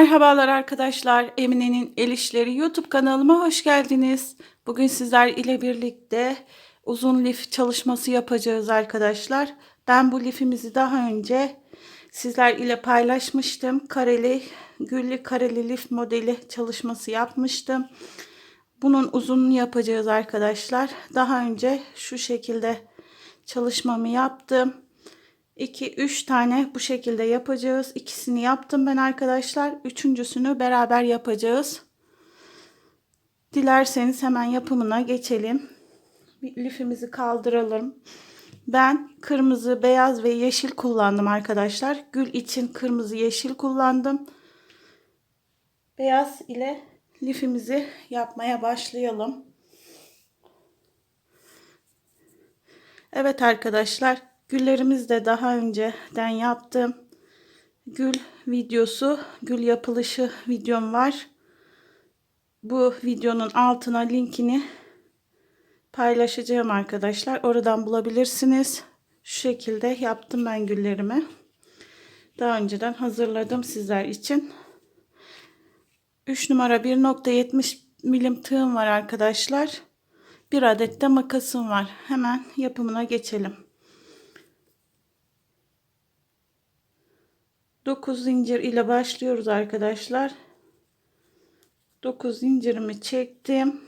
Merhabalar arkadaşlar. Emine'nin El İşleri YouTube kanalıma hoş geldiniz. Bugün sizler ile birlikte uzun lif çalışması yapacağız arkadaşlar. Ben bu lifimizi daha önce sizler ile paylaşmıştım. Kareli, güllü kareli lif modeli çalışması yapmıştım. Bunun uzunluğunu yapacağız arkadaşlar. Daha önce şu şekilde çalışmamı yaptım. 2-3 tane bu şekilde yapacağız. İkisini yaptım ben arkadaşlar. Üçüncüsünü beraber yapacağız. Dilerseniz hemen yapımına geçelim. Bir lifimizi kaldıralım. Ben kırmızı, beyaz ve yeşil kullandım arkadaşlar. Gül için kırmızı, yeşil kullandım. Beyaz ile lifimizi yapmaya başlayalım. Evet arkadaşlar Güllerimiz de daha önceden yaptım. Gül videosu, gül yapılışı videom var. Bu videonun altına linkini paylaşacağım arkadaşlar. Oradan bulabilirsiniz. Şu şekilde yaptım ben güllerimi. Daha önceden hazırladım sizler için. 3 numara 1.70 milim tığım var arkadaşlar. Bir adet de makasım var. Hemen yapımına geçelim. 9 zincir ile başlıyoruz arkadaşlar. 9 zincirimi çektim.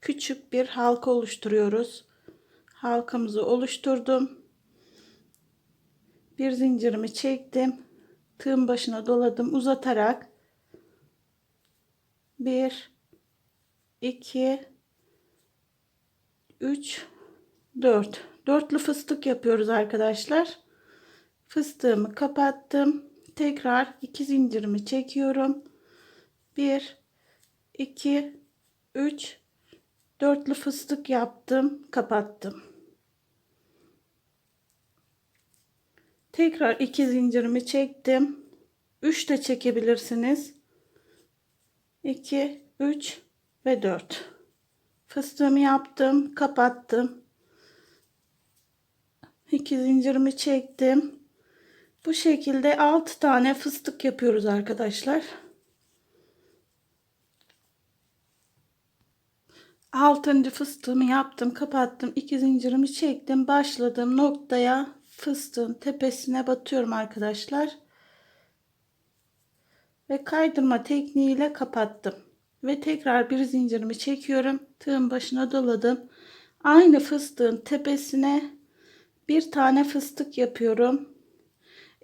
Küçük bir halka oluşturuyoruz. Halkamızı oluşturdum. Bir zincirimi çektim. Tığın başına doladım uzatarak 1 2 3 4 dörtlü fıstık yapıyoruz arkadaşlar fıstığımı kapattım. Tekrar iki zincirimi çekiyorum. 1 2 3 dörtlü fıstık yaptım kapattım. Tekrar iki zincirimi çektim. 3 de çekebilirsiniz. 2 3 ve 4 fıstığımı yaptım kapattım. 2 zincirimi çektim bu şekilde 6 tane fıstık yapıyoruz arkadaşlar. Altıncı fıstığımı yaptım, kapattım. 2 zincirimi çektim. Başladığım noktaya fıstığın tepesine batıyorum arkadaşlar. Ve kaydırma tekniğiyle kapattım. Ve tekrar bir zincirimi çekiyorum. Tığın başına doladım. Aynı fıstığın tepesine bir tane fıstık yapıyorum.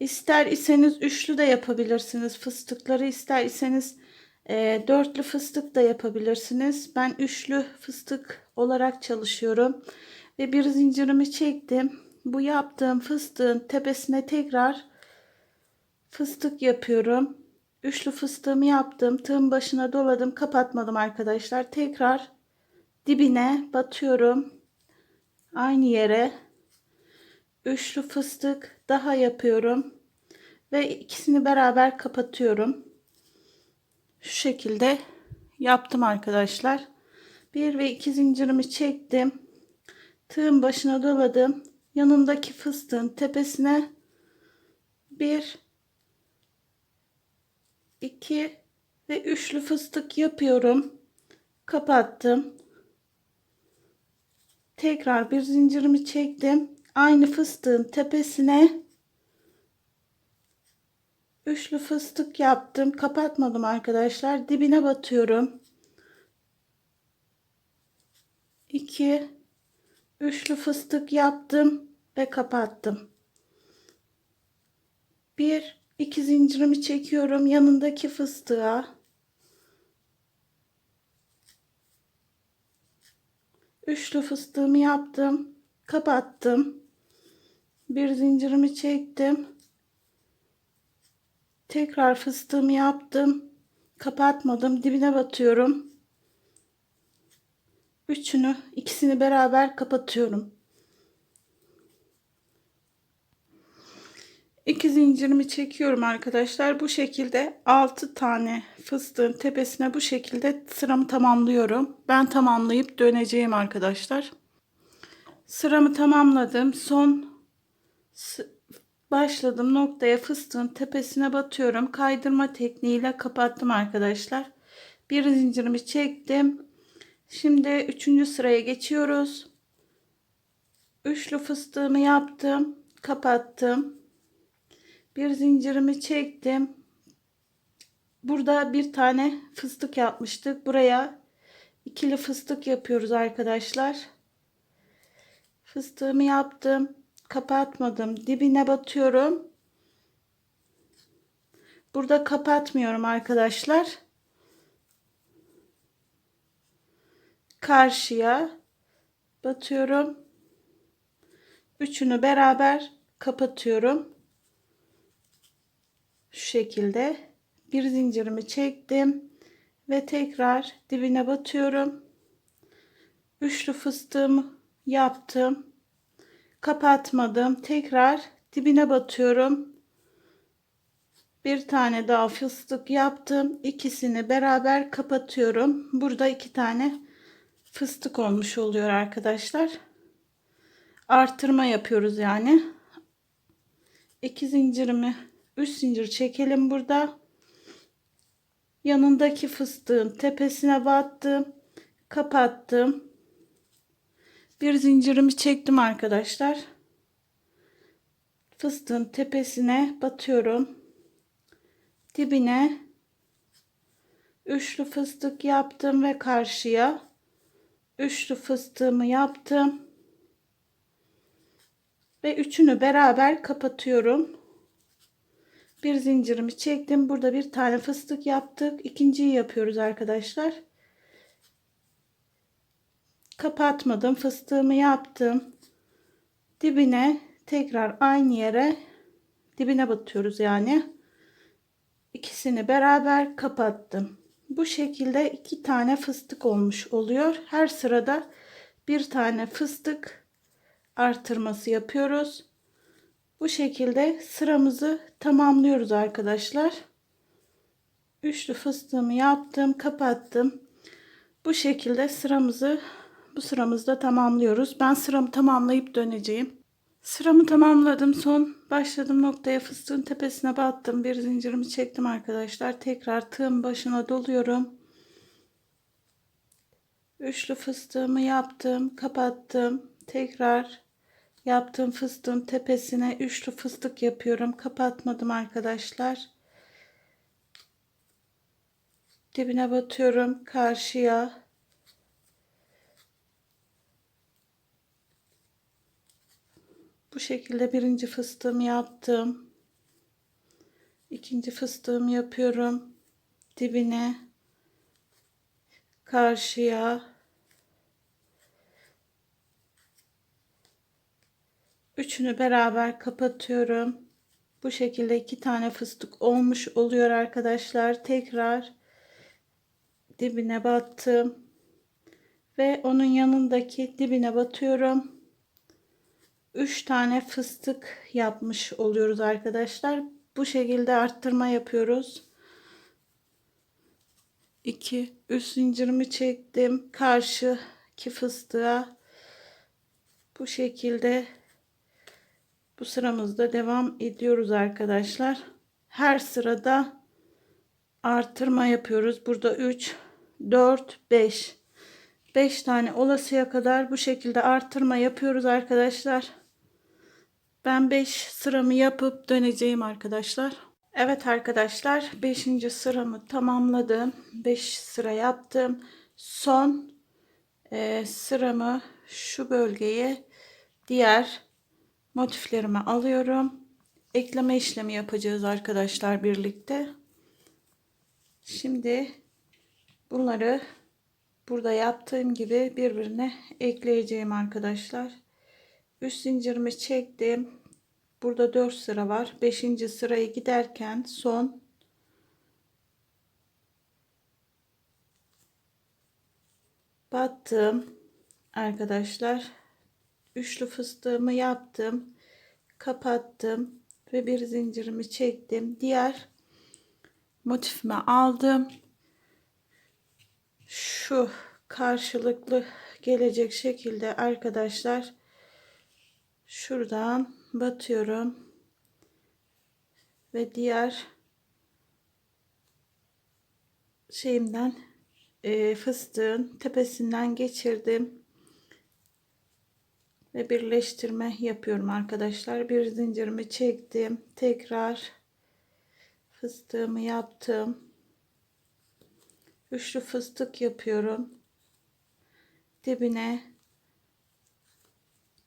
İster iseniz üçlü de yapabilirsiniz fıstıkları. ister iseniz e, dörtlü fıstık da yapabilirsiniz. Ben üçlü fıstık olarak çalışıyorum. Ve bir zincirimi çektim. Bu yaptığım fıstığın tepesine tekrar fıstık yapıyorum. Üçlü fıstığımı yaptım. Tığın başına doladım. Kapatmadım arkadaşlar. Tekrar dibine batıyorum. Aynı yere üçlü fıstık daha yapıyorum ve ikisini beraber kapatıyorum. Şu şekilde yaptım arkadaşlar. Bir ve iki zincirimi çektim. Tığın başına doladım. Yanındaki fıstığın tepesine bir iki ve üçlü fıstık yapıyorum. Kapattım. Tekrar bir zincirimi çektim aynı fıstığın tepesine üçlü fıstık yaptım. Kapatmadım arkadaşlar. Dibine batıyorum. 2 üçlü fıstık yaptım ve kapattım. Bir iki zincirimi çekiyorum yanındaki fıstığa. Üçlü fıstığımı yaptım kapattım bir zincirimi çektim. Tekrar fıstığımı yaptım. Kapatmadım. Dibine batıyorum. Üçünü ikisini beraber kapatıyorum. İki zincirimi çekiyorum arkadaşlar. Bu şekilde 6 tane fıstığın tepesine bu şekilde sıramı tamamlıyorum. Ben tamamlayıp döneceğim arkadaşlar. Sıramı tamamladım. Son başladığım noktaya fıstığın tepesine batıyorum. Kaydırma tekniğiyle kapattım arkadaşlar. Bir zincirimi çektim. Şimdi üçüncü sıraya geçiyoruz. Üçlü fıstığımı yaptım. Kapattım. Bir zincirimi çektim. Burada bir tane fıstık yapmıştık. Buraya ikili fıstık yapıyoruz arkadaşlar. Fıstığımı yaptım. Kapatmadım. Dibine batıyorum. Burada kapatmıyorum arkadaşlar. Karşıya batıyorum. Üçünü beraber kapatıyorum. Şu şekilde bir zincirimi çektim ve tekrar dibine batıyorum. Üçlü fıstığımı yaptım. Kapatmadım. Tekrar dibine batıyorum. Bir tane daha fıstık yaptım. İkisini beraber kapatıyorum. Burada iki tane fıstık olmuş oluyor arkadaşlar. Artırma yapıyoruz yani. İki zincirimi, üç zincir çekelim burada. Yanındaki fıstığın tepesine battım. Kapattım. Bir zincirimi çektim arkadaşlar. Fıstığın tepesine batıyorum. Dibine üçlü fıstık yaptım ve karşıya üçlü fıstığımı yaptım. Ve üçünü beraber kapatıyorum. Bir zincirimi çektim. Burada bir tane fıstık yaptık. İkinciyi yapıyoruz arkadaşlar kapatmadım. Fıstığımı yaptım. Dibine tekrar aynı yere dibine batıyoruz yani. İkisini beraber kapattım. Bu şekilde iki tane fıstık olmuş oluyor. Her sırada bir tane fıstık artırması yapıyoruz. Bu şekilde sıramızı tamamlıyoruz arkadaşlar. Üçlü fıstığımı yaptım, kapattım. Bu şekilde sıramızı bu sıramızda tamamlıyoruz. Ben sıramı tamamlayıp döneceğim. Sıramı tamamladım. Son başladığım noktaya fıstığın tepesine battım. Bir zincirimi çektim arkadaşlar. Tekrar tığın başına doluyorum. Üçlü fıstığımı yaptım. Kapattım. Tekrar yaptığım fıstığın tepesine üçlü fıstık yapıyorum. Kapatmadım arkadaşlar. Dibine batıyorum. Karşıya Bu şekilde birinci fıstığımı yaptım. İkinci fıstığımı yapıyorum. Dibine karşıya üçünü beraber kapatıyorum. Bu şekilde iki tane fıstık olmuş oluyor arkadaşlar. Tekrar dibine battım ve onun yanındaki dibine batıyorum. 3 tane fıstık yapmış oluyoruz arkadaşlar. Bu şekilde arttırma yapıyoruz. 2 üst zincirimi çektim. Karşıki fıstığa bu şekilde bu sıramızda devam ediyoruz arkadaşlar. Her sırada artırma yapıyoruz. Burada 3 4 5 5 tane olasıya kadar bu şekilde artırma yapıyoruz arkadaşlar. Ben 5 sıramı yapıp döneceğim arkadaşlar. Evet arkadaşlar 5. sıramı tamamladım. 5 sıra yaptım. Son e, sıramı şu bölgeye diğer motiflerime alıyorum. Ekleme işlemi yapacağız arkadaşlar birlikte. Şimdi bunları burada yaptığım gibi birbirine ekleyeceğim arkadaşlar. Üst zincirimi çektim. Burada 4 sıra var. 5. sırayı giderken son battım arkadaşlar. Üçlü fıstığımı yaptım. Kapattım ve bir zincirimi çektim. Diğer motifimi aldım. Şu karşılıklı gelecek şekilde arkadaşlar şuradan batıyorum. Ve diğer şeyimden e, fıstığın tepesinden geçirdim. Ve birleştirme yapıyorum arkadaşlar. Bir zincirimi çektim. Tekrar fıstığımı yaptım. Üçlü fıstık yapıyorum. Dibine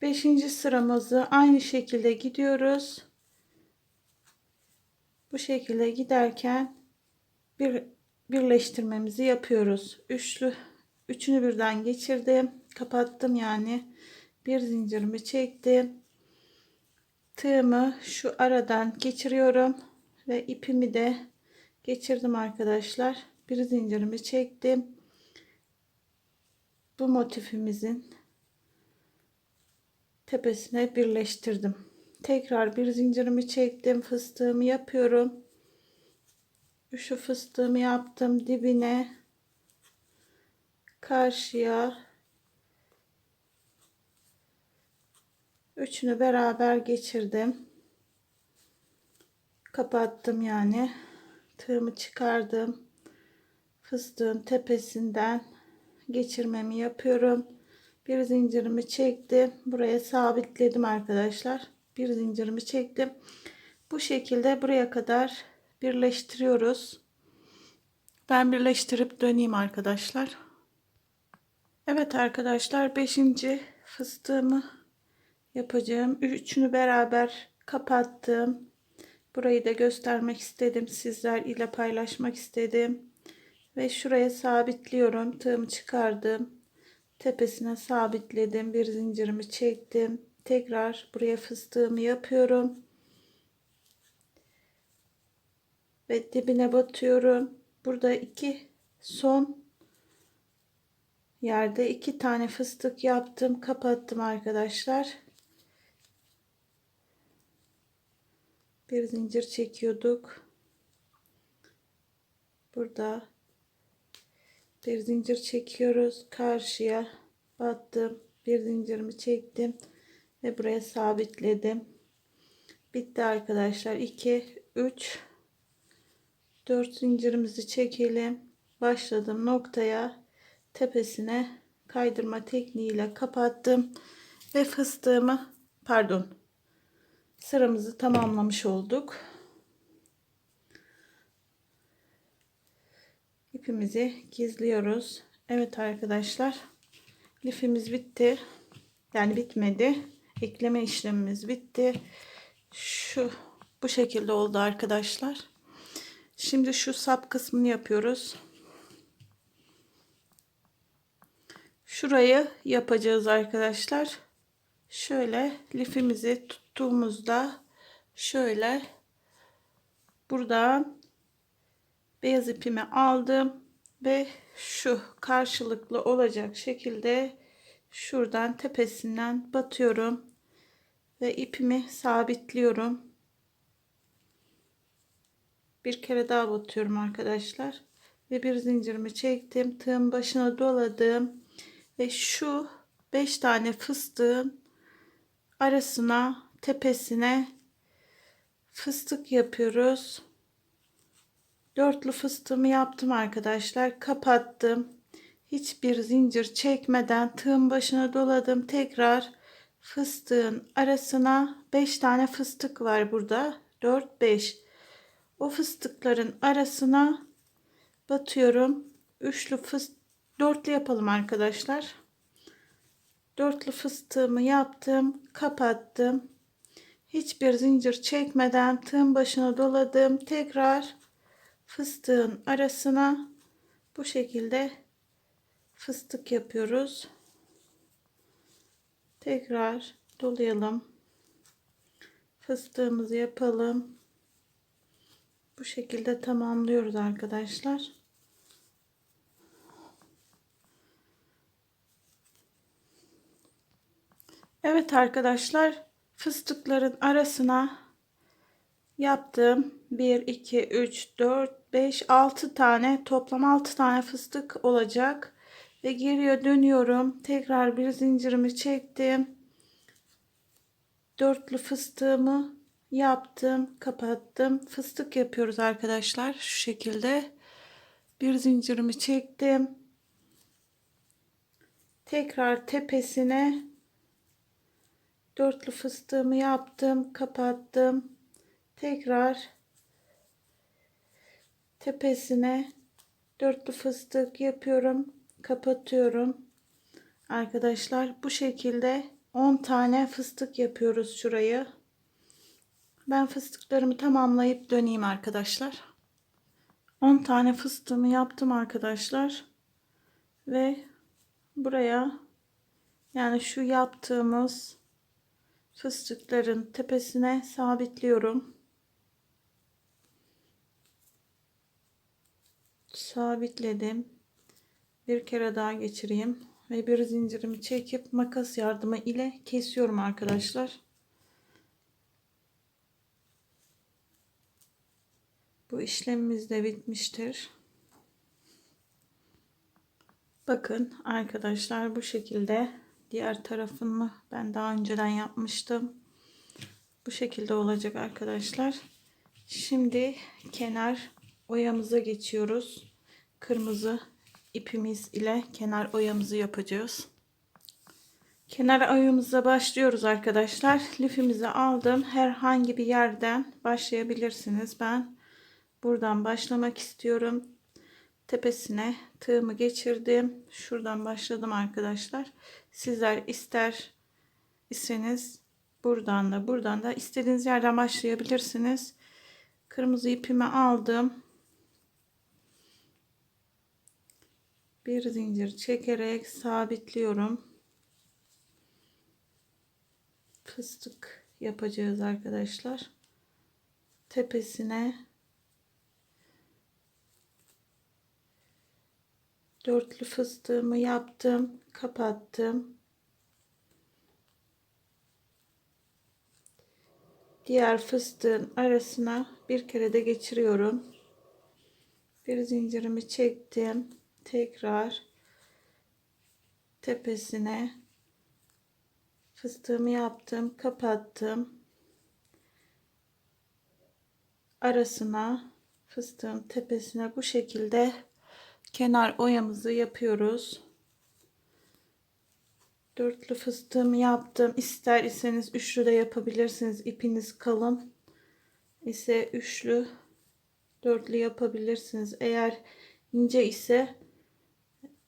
5. sıramızı aynı şekilde gidiyoruz. Bu şekilde giderken bir birleştirmemizi yapıyoruz. Üçlü üçünü birden geçirdim. Kapattım yani. Bir zincirimi çektim. Tığımı şu aradan geçiriyorum ve ipimi de geçirdim arkadaşlar. Bir zincirimi çektim. Bu motifimizin tepesine birleştirdim. Tekrar bir zincirimi çektim fıstığımı yapıyorum. Şu fıstığımı yaptım dibine. Karşıya üçünü beraber geçirdim. Kapattım yani. Tığımı çıkardım. Fıstığın tepesinden geçirmemi yapıyorum bir zincirimi çektim. Buraya sabitledim arkadaşlar. Bir zincirimi çektim. Bu şekilde buraya kadar birleştiriyoruz. Ben birleştirip döneyim arkadaşlar. Evet arkadaşlar 5. fıstığımı yapacağım. Üçünü beraber kapattım. Burayı da göstermek istedim. Sizler ile paylaşmak istedim. Ve şuraya sabitliyorum. Tığımı çıkardım tepesine sabitledim. Bir zincirimi çektim. Tekrar buraya fıstığımı yapıyorum. Ve dibine batıyorum. Burada iki son yerde iki tane fıstık yaptım. Kapattım arkadaşlar. Bir zincir çekiyorduk. Burada bir zincir çekiyoruz. Karşıya battım. Bir zincirimi çektim ve buraya sabitledim. Bitti arkadaşlar. 2 3 4 zincirimizi çekelim. Başladım noktaya tepesine kaydırma tekniğiyle kapattım ve fıstığımı pardon sıramızı tamamlamış olduk ipimizi gizliyoruz. Evet arkadaşlar lifimiz bitti. Yani bitmedi. Ekleme işlemimiz bitti. Şu bu şekilde oldu arkadaşlar. Şimdi şu sap kısmını yapıyoruz. Şurayı yapacağız arkadaşlar. Şöyle lifimizi tuttuğumuzda şöyle buradan beyaz ipimi aldım ve şu karşılıklı olacak şekilde şuradan tepesinden batıyorum ve ipimi sabitliyorum. Bir kere daha batıyorum arkadaşlar ve bir zincirimi çektim tığın başına doladım ve şu 5 tane fıstığın arasına tepesine fıstık yapıyoruz dörtlü fıstığımı yaptım arkadaşlar. Kapattım. Hiçbir zincir çekmeden tığın başına doladım. Tekrar fıstığın arasına 5 tane fıstık var burada. 4 5 o fıstıkların arasına batıyorum. Üçlü fıstık dörtlü yapalım arkadaşlar. Dörtlü fıstığımı yaptım kapattım. Hiçbir zincir çekmeden tığın başına doladım. Tekrar fıstığın arasına bu şekilde fıstık yapıyoruz. Tekrar dolayalım. Fıstığımızı yapalım. Bu şekilde tamamlıyoruz arkadaşlar. Evet arkadaşlar fıstıkların arasına yaptım 1 2 3 4 5 6 tane toplam 6 tane fıstık olacak ve geriye dönüyorum tekrar bir zincirimi çektim dörtlü fıstığımı yaptım, kapattım. Fıstık yapıyoruz arkadaşlar şu şekilde. Bir zincirimi çektim. Tekrar tepesine dörtlü fıstığımı yaptım, kapattım. Tekrar tepesine dörtlü fıstık yapıyorum, kapatıyorum. Arkadaşlar bu şekilde 10 tane fıstık yapıyoruz şurayı. Ben fıstıklarımı tamamlayıp döneyim arkadaşlar. 10 tane fıstığımı yaptım arkadaşlar. Ve buraya yani şu yaptığımız fıstıkların tepesine sabitliyorum. Sabitledim. Bir kere daha geçireyim ve bir zincirimi çekip makas yardımı ile kesiyorum arkadaşlar. Bu işlemimiz de bitmiştir. Bakın arkadaşlar bu şekilde diğer tarafını ben daha önceden yapmıştım. Bu şekilde olacak arkadaşlar. Şimdi kenar oyamıza geçiyoruz. Kırmızı ipimiz ile kenar oyamızı yapacağız. Kenar oyamıza başlıyoruz arkadaşlar. Lifimizi aldım. Herhangi bir yerden başlayabilirsiniz. Ben buradan başlamak istiyorum. Tepesine tığımı geçirdim. Şuradan başladım arkadaşlar. Sizler ister iseniz buradan da buradan da istediğiniz yerden başlayabilirsiniz. Kırmızı ipimi aldım. Bir zincir çekerek sabitliyorum. Fıstık yapacağız arkadaşlar. Tepesine dörtlü fıstığımı yaptım, kapattım. Diğer fıstığın arasına bir kere de geçiriyorum. Bir zincirimi çektim. Tekrar tepesine fıstığımı yaptım, kapattım. Arasına fıstığın tepesine bu şekilde kenar oyamızı yapıyoruz. Dörtlü fıstığımı yaptım. İster iseniz üçlü de yapabilirsiniz. İpiniz kalın ise üçlü, dörtlü yapabilirsiniz. Eğer ince ise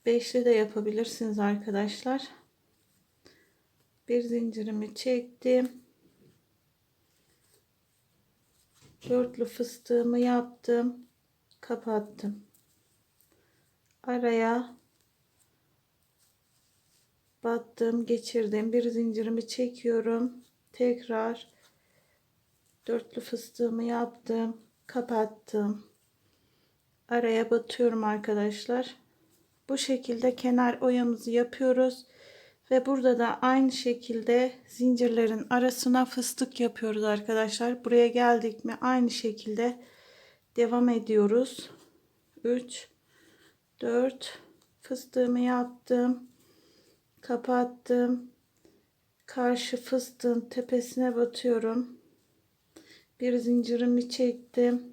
beşli de yapabilirsiniz arkadaşlar. Bir zincirimi çektim. Dörtlü fıstığımı yaptım. Kapattım araya battım geçirdim bir zincirimi çekiyorum tekrar dörtlü fıstığımı yaptım kapattım araya batıyorum arkadaşlar bu şekilde kenar oyamızı yapıyoruz ve burada da aynı şekilde zincirlerin arasına fıstık yapıyoruz arkadaşlar. Buraya geldik mi aynı şekilde devam ediyoruz. 3 4 fıstığımı yaptım kapattım. Karşı fıstığın tepesine batıyorum. Bir zincirimi çektim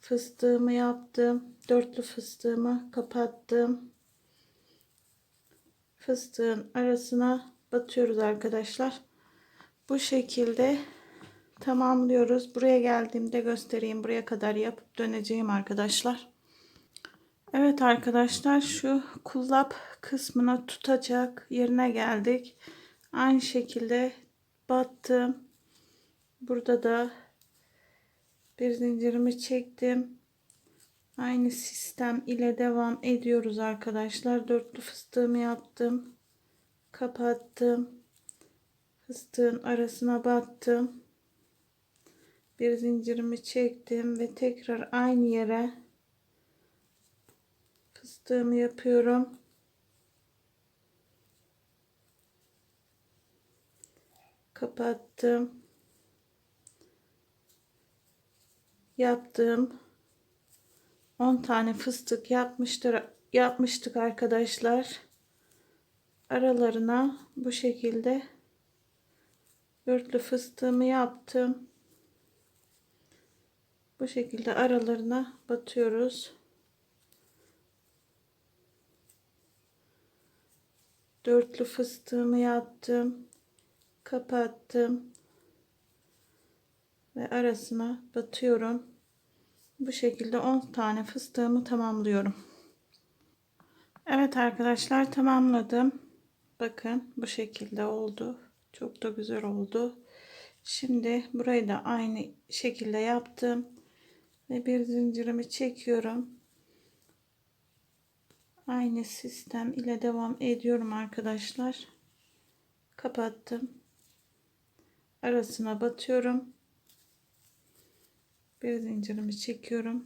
fıstığımı yaptım dörtlü fıstığımı kapattım fıstığın arasına batıyoruz arkadaşlar bu şekilde tamamlıyoruz buraya geldiğimde göstereyim buraya kadar yapıp döneceğim arkadaşlar Evet arkadaşlar şu kulap kısmına tutacak yerine geldik. Aynı şekilde battım. Burada da bir zincirimi çektim. Aynı sistem ile devam ediyoruz arkadaşlar. Dörtlü fıstığımı yaptım. Kapattım. Fıstığın arasına battım. Bir zincirimi çektim ve tekrar aynı yere fıstığımı yapıyorum. Kapattım. Yaptım. 10 tane fıstık yapmıştır yapmıştık arkadaşlar. Aralarına bu şekilde dörtlü fıstığımı yaptım. Bu şekilde aralarına batıyoruz. Dörtlü fıstığımı yaptım. Kapattım. Ve arasına batıyorum. Bu şekilde 10 tane fıstığımı tamamlıyorum. Evet arkadaşlar tamamladım. Bakın bu şekilde oldu. Çok da güzel oldu. Şimdi burayı da aynı şekilde yaptım. Ve bir zincirimi çekiyorum. Aynı sistem ile devam ediyorum arkadaşlar. Kapattım. Arasına batıyorum. Bir zincirimi çekiyorum.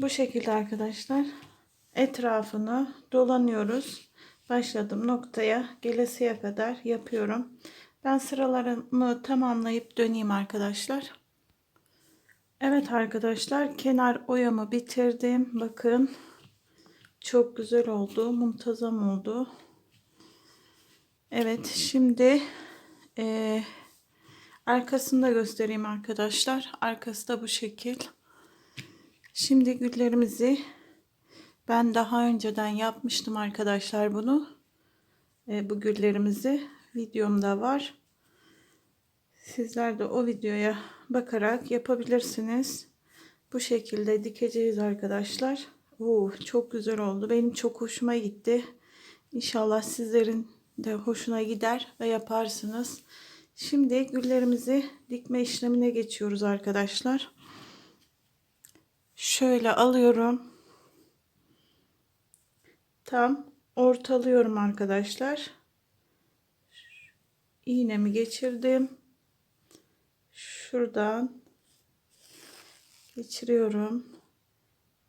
Bu şekilde arkadaşlar etrafını dolanıyoruz. Başladığım noktaya gelesiye kadar yapıyorum. Ben sıralarımı tamamlayıp döneyim arkadaşlar. Evet arkadaşlar kenar oyamı bitirdim. Bakın çok güzel oldu. Muntazam oldu. Evet şimdi e, arkasını da göstereyim arkadaşlar. Arkası da bu şekil. Şimdi güllerimizi ben daha önceden yapmıştım arkadaşlar bunu. E, bu güllerimizi videomda var. Sizler de o videoya bakarak yapabilirsiniz. Bu şekilde dikeceğiz arkadaşlar. Oo, çok güzel oldu. Benim çok hoşuma gitti. İnşallah sizlerin de hoşuna gider ve yaparsınız. Şimdi güllerimizi dikme işlemine geçiyoruz arkadaşlar. Şöyle alıyorum. Tam ortalıyorum arkadaşlar. İğnemi geçirdim. Şuradan geçiriyorum.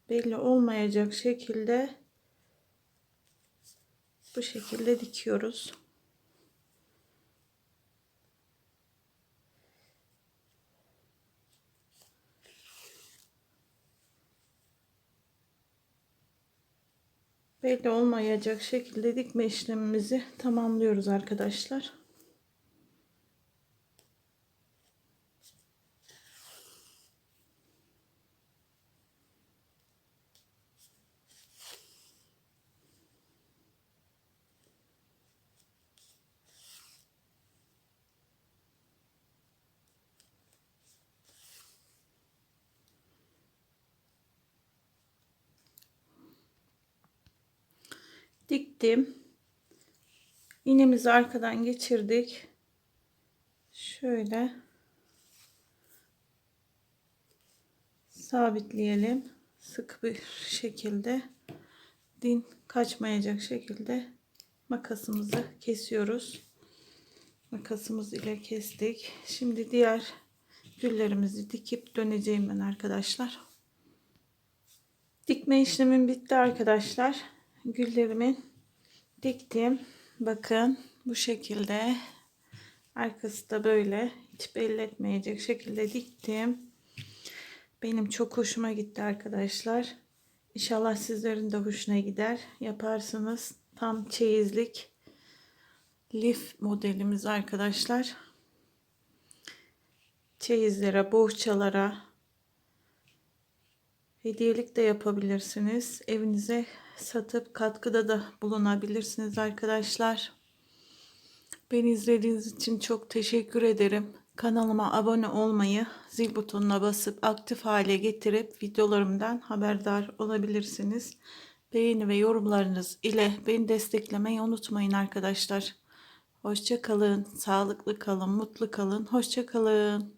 Belli olmayacak şekilde bu şekilde dikiyoruz. Belli olmayacak şekilde dikme işlemimizi tamamlıyoruz arkadaşlar. Diktim. İğnemizi arkadan geçirdik. Şöyle sabitleyelim. Sık bir şekilde din kaçmayacak şekilde makasımızı kesiyoruz. Makasımız ile kestik. Şimdi diğer güllerimizi dikip döneceğim ben arkadaşlar. Dikme işlemim bitti arkadaşlar güllerimi diktim. Bakın bu şekilde. Arkası da böyle hiç belli etmeyecek şekilde diktim. Benim çok hoşuma gitti arkadaşlar. İnşallah sizlerin de hoşuna gider. Yaparsınız. Tam çeyizlik lif modelimiz arkadaşlar. Çeyizlere, bohçalara hediyelik de yapabilirsiniz. Evinize satıp katkıda da bulunabilirsiniz arkadaşlar. Beni izlediğiniz için çok teşekkür ederim. Kanalıma abone olmayı, zil butonuna basıp aktif hale getirip videolarımdan haberdar olabilirsiniz. Beğeni ve yorumlarınız ile beni desteklemeyi unutmayın arkadaşlar. Hoşça kalın, sağlıklı kalın, mutlu kalın. Hoşça kalın.